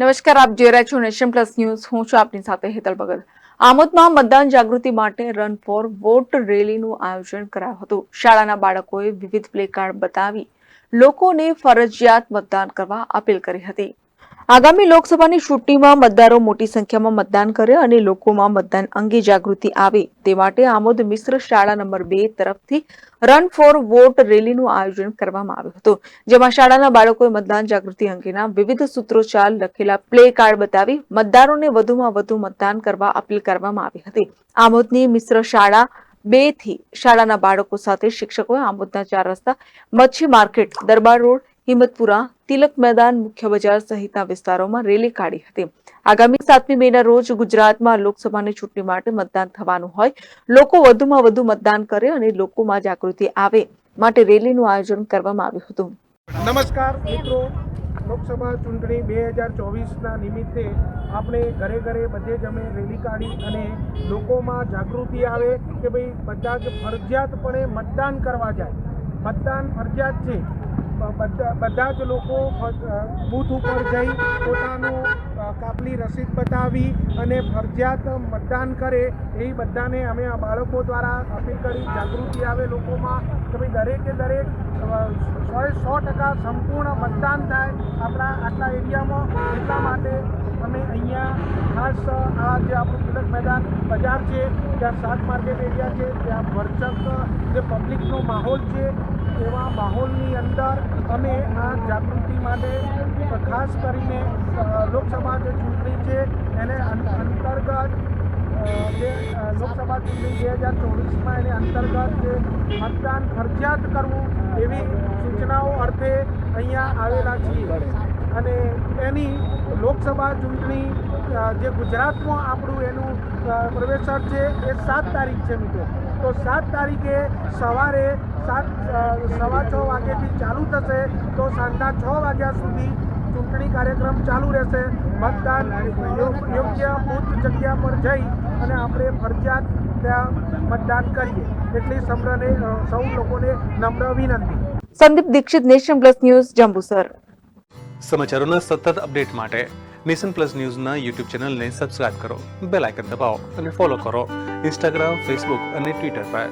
નમસ્કાર, આપ જોઈ રહ્યા છો નેશન પ્લસ ન્યૂઝ. હું છું આપની સાથે હેતલ ભગત. આમોદમાં મતદાન જાગૃતિ માટે રન ફોર વોટ રેલીનું આયોજન કરાયું હતું. શાળાના બાળકોએ વિવિધ પ્લે બતાવી લોકોને ફરજિયાત મતદાન કરવા અપીલ કરી હતી. આગામી લોકસભાની ચૂંટણીમાં મતદારો મોટી સંખ્યામાં મતદાન કરે અને લોકોમાં મતદાન અંગે જાગૃતિ આવે તે માટે આમોદ મિશ્ર શાળા નંબર બે તરફથી રન ફોર વોટ રેલીનું આયોજન કરવામાં આવ્યું હતું. જેમાં શાળાના બાળકોએ મતદાન જાગૃતિ અંગેના વિવિધ સૂત્રોચ્ચાર લખેલા પ્લે કાર્ડ બતાવી મતદારોને વધુમાં વધુ મતદાન કરવા અપીલ કરવામાં આવી હતી. આમોદની મિશ્ર શાળા બેથી શાળાના બાળકો સાથે શિક્ષકોએ આમોદના ચાર રસ્તા મચ્છી માર્કેટ, દરબાર રોડ, હિંમતપુરા તિલક મેદાન મુખ્ય બજાર સહિતના વિસ્તારોમાં રેલી કાઢી હતી. આગામી સાતમી મેના રોજ ગુજરાતમાં લોકસભાની ચૂંટણી માટે મતદાન થવાનું હોય. લોકો વધુમાં વધુ મતદાન કરે અને લોકોમાં જાગૃતિ આવે માટે રેલીનું આયોજન કરવામાં આવ્યું હતું. નમસ્કાર, મિત્રો. લોકસભા ચૂંટણી બે હજાર ચોવીસના નિમિત્તે આપણે ઘરે ઘરે બધે જ અમે રેલી કાઢી અને લોકોમાં જાગૃતિ આવે કે ભાઈ બધા જ ફરજિયાતપણે મતદાન કરવા જાય. મતદાન ફરજિયાત છે. બધા જ લોકો બૂથ ઉપર જઈ પોતાનું કાપલી રસીદ બતાવી અને ફરજિયાત મતદાન કરે એ બધાને અમે બાળકો દ્વારા અપીલ કરી જાગૃતિ આવે લોકોમાં. કે ભાઈ દરેકે દરેક અ, સો ટકા સંપૂર્ણ મતદાન થાય. આપણા આટલા એરિયામાં એટલા માટે અમે અહીંયા ખાસ આ જે આપણું તિલક મેદાન બજાર છે, ત્યાં શાક માર્કેટ એરિયા છે, ત્યાં ભરચક જે પબ્લિકનો માહોલ છે, એવા માહોલની અંદર અમે આ જાગૃતિ માટે ખાસ કરીને લોકસભા જે ચૂંટણી છે, એને અંતર્ગત જે લોકસભા ચૂંટણી બે હજાર ચોવીસમાં એને અંતર્ગત જે મતદાન ફરજિયાત કરવું અર્થે અહીંયા આવેલા છીએ. અને એની લોકસભા ચૂંટણી જે ગુજરાતમાં આપણું એનું પ્રવેશન છે, એ સાત તારીખ છે મિત્રો. તો સાત તારીખે સવારે સાત સવા છ વાગ્યાથી ચાલુ થશે. તો સાંજના છ વાગ્યા સુધી ચૂંટણી કાર્યક્રમ ચાલુ રહેશે. મતદાન યોગ્ય બૂથ જગ્યા પર જઈ અને આપણે ફરજિયાત ત્યાં મતદાન કરીએ. એટલી સમ્રને સૌ લોકોને નમ્ર વિનંતી Sandeep Dixit, Nation Plus news, Jambusar. સમાચારોના સતત અપડેટ માટે નેશન પ્લસ ન્યૂઝના યુટ્યુબ ચેનલને સબસ્ક્રાઇબ કરો, બેલ આઇકન દબાવો અને ફોલો કરો. ઇન્સ્ટાગ્રામ, ફેસબુક અને ટ્વિટર પર.